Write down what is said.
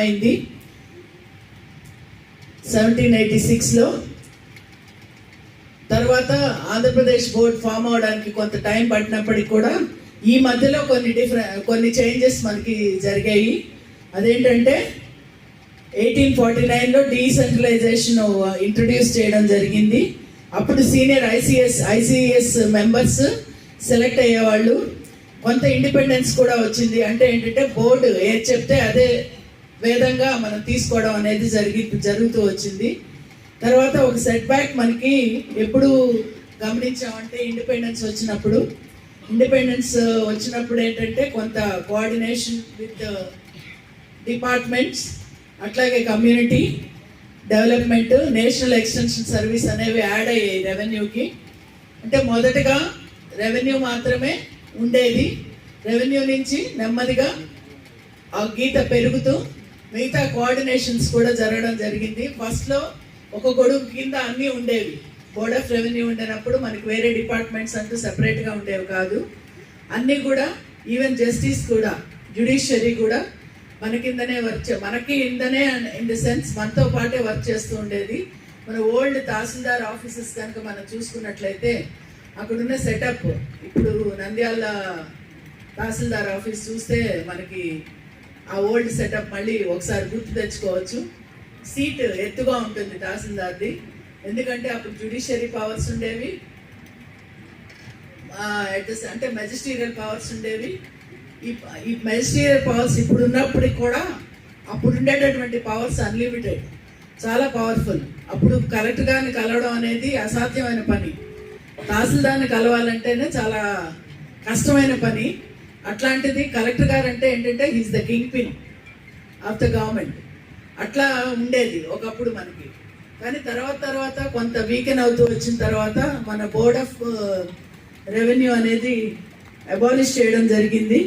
ప్రారంభమైంది seventeen eighty సిక్స్లో తర్వాత ఆంధ్రప్రదేశ్ బోర్డ్ ఫామ్ అవడానికి కొంత టైం పట్టినప్పటికి కూడా ఈ మధ్యలో కొన్ని డిఫరెంట్ కొన్ని చేంజెస్ మనకి జరిగాయి. అదేంటంటే ఎయిటీన్ ఫార్టీ నైన్లో డీసెంట్రలైజేషన్ ఇంట్రడ్యూస్ చేయడం జరిగింది. అప్పుడు senior ICS ICS members select అయ్యేవాళ్ళు. కొంత ఇండిపెండెన్స్ కూడా వచ్చింది. అంటే ఏంటంటే బోర్డు ఏది చెప్తే అదే వేదంగా మనం తీసుకోవడం అనేది జరిగి జరుగుతూ వచ్చింది. తర్వాత ఒక సెట్ బ్యాక్ మనకి ఎప్పుడు గమనించామంటే ఇండిపెండెన్స్ వచ్చినప్పుడు. ఇండిపెండెన్స్ uh, వచ్చినప్పుడు ఏంటంటే కొంత కోఆర్డినేషన్ విత్ డిపార్ట్మెంట్స్ అట్లాగే community development national extension service అనేవి యాడ్ అయ్యాయి రెవెన్యూకి అంటే మొదటగా రెవెన్యూ మాత్రమే ఉండేది. రెవెన్యూ నుంచి నెమ్మదిగా ఆ గీత పెరుగుతూ మిగతా కోఆర్డినేషన్స్ కూడా జరగడం జరిగింది. ఫస్ట్లో ఒక గొడుగు కింద అన్నీ ఉండేవి. బోర్డ్ ఆఫ్ రెవెన్యూ ఉండినప్పుడు మనకి వేరే డిపార్ట్మెంట్స్ అంటూ సెపరేట్గా ఉండేవి కాదు. అన్నీ కూడా ఈవెన్ జస్టిస్ కూడా జ్యుడిషియరీ కూడా మన కిందనే వర్క్ చే మనకి ఇందనే ఇన్ ద సెన్స్ మనతో పాటే వర్క్ చేస్తూ ఉండేది. మన ఓల్డ్ తహసీల్దార్ ఆఫీసెస్ కనుక మనం చూసుకున్నట్లయితే అక్కడున్న సెటప్ ఇప్పుడు నంద్యాల తహసీల్దార్ ఆఫీస్ చూస్తే మనకి ఆ ఓల్డ్ సెటప్ మళ్ళీ ఒకసారి గుర్తు తెచ్చుకోవచ్చు. సీట్ ఎత్తుగా ఉంటుంది తహసీల్దార్ది. ఎందుకంటే అప్పుడు జ్యుడిషియరీ పవర్స్ ఉండేవి. అంటే మెజిస్టీరియల్ పవర్స్ ఉండేవి. ఈ ఈ మెజిస్టీరియల్ పవర్స్ ఇప్పుడు ఉన్నప్పటికి కూడా అప్పుడు ఉండేటటువంటి పవర్స్ అన్లిమిటెడ్ చాలా పవర్ఫుల్ అప్పుడు కలెక్టర్ కలవడం అనేది అసాధ్యమైన పని. తహసీల్దార్ని కలవాలంటేనే చాలా కష్టమైన పని. అట్లాంటిది కలెక్టర్ గారు అంటే ఏంటంటే he's the kingpin of the government అట్లా ఉండేది ఒకప్పుడు మనకి. కానీ తర్వాత తర్వాత కొంత వీకెన్ అవుతూ వచ్చిన తర్వాత మన బోర్డ్ ఆఫ్ రెవెన్యూ అనేది అబాలిష్ చేయడం జరిగింది.